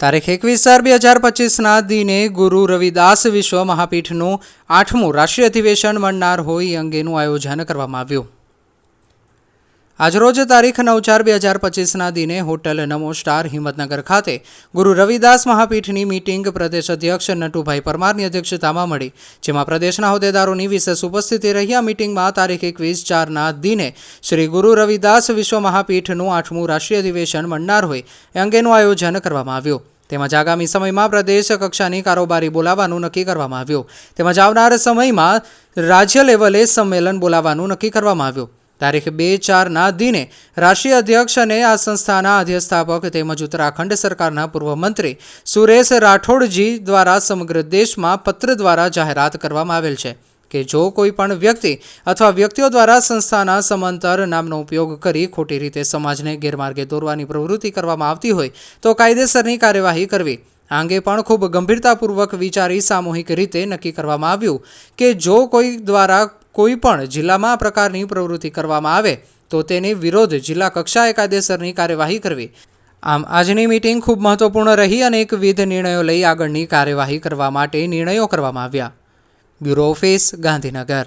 તારીખ એકવીસ ચાર બે હજાર પચીસના દિને ગુરુ રવિદાસ વિશ્વ મહાપીઠનું આઠમું રાષ્ટ્રીય અધિવેશન મળનાર હોય અંગેનું આયોજન કરવામાં આવ્યું. આજરોજ તારીખ નવ ચાર બે હજાર પચીસના દિને હોટલ નમો સ્ટાર હિંમતનગર ખાતે ગુરુ રવિદાસ મહાપીઠની મીટિંગ પ્રદેશ અધ્યક્ષ નટુભાઈ પરમારની અધ્યક્ષતામાં મળી, જેમાં પ્રદેશના હોદ્દેદારોની વિશેષ ઉપસ્થિતિ રહી. આ મીટિંગમાં તારીખ એકવીસ ચારના દિને શ્રી ગુરુ રવિદાસ વિશ્વ મહાપીઠનું આઠમું રાષ્ટ્રીય અધિવેશન મળનાર હોય એ અંગેનું આયોજન કરવામાં આવ્યું. તેમજ આગામી સમયમાં પ્રદેશ કક્ષાની કારોબારી બોલાવવાનું નક્કી કરવામાં આવ્યું. તેમજ આવનાર સમયમાં રાજ્ય લેવલે સંમેલન બોલાવવાનું નક્કી કરવામાં આવ્યું. તારીખ બે ચારના દિને રાષ્ટ્રીય અધ્યક્ષ અને આ સંસ્થાના અધ્યસ્થાપક તેમજ ઉત્તરાખંડ સરકારના પૂર્વ મંત્રી સુરેશ રાઠોડજી દ્વારા સમગ્ર દેશમાં પત્ર દ્વારા જાહેરાત કરવામાં આવેલ છે કે જો કોઈ પણ વ્યક્તિ અથવા વ્યક્તિઓ દ્વારા સંસ્થાના સમાંતર નામનો ઉપયોગ કરી ખોટી રીતે સમાજને ગેરમાર્ગે દોરવાની પ્રવૃત્તિ કરવામાં આવતી હોય તો કાયદેસરની કાર્યવાહી કરવી આ અંગે પણ ખૂબ ગંભીરતાપૂર્વક વિચારી સામૂહિક રીતે નક્કી કરવામાં આવ્યું કે જો કોઈ દ્વારા કોઈ પણ જિલ્લામાં આ પ્રકારની પ્રવૃત્તિ કરવામાં આવે, તો તેની વિરોધ જિલ્લા કક્ષાએ કાયદેસરની કાર્યવાહી કરવી. આમ, આજની મિટિંગ ખૂબ મહત્વપૂર્ણ રહી અને એકવિધ નિર્ણયો લઈ આગળની કાર્યવાહી કરવા માટે નિર્ણયો કરવામાં આવ્યા. Bureau office, Gandhinagar.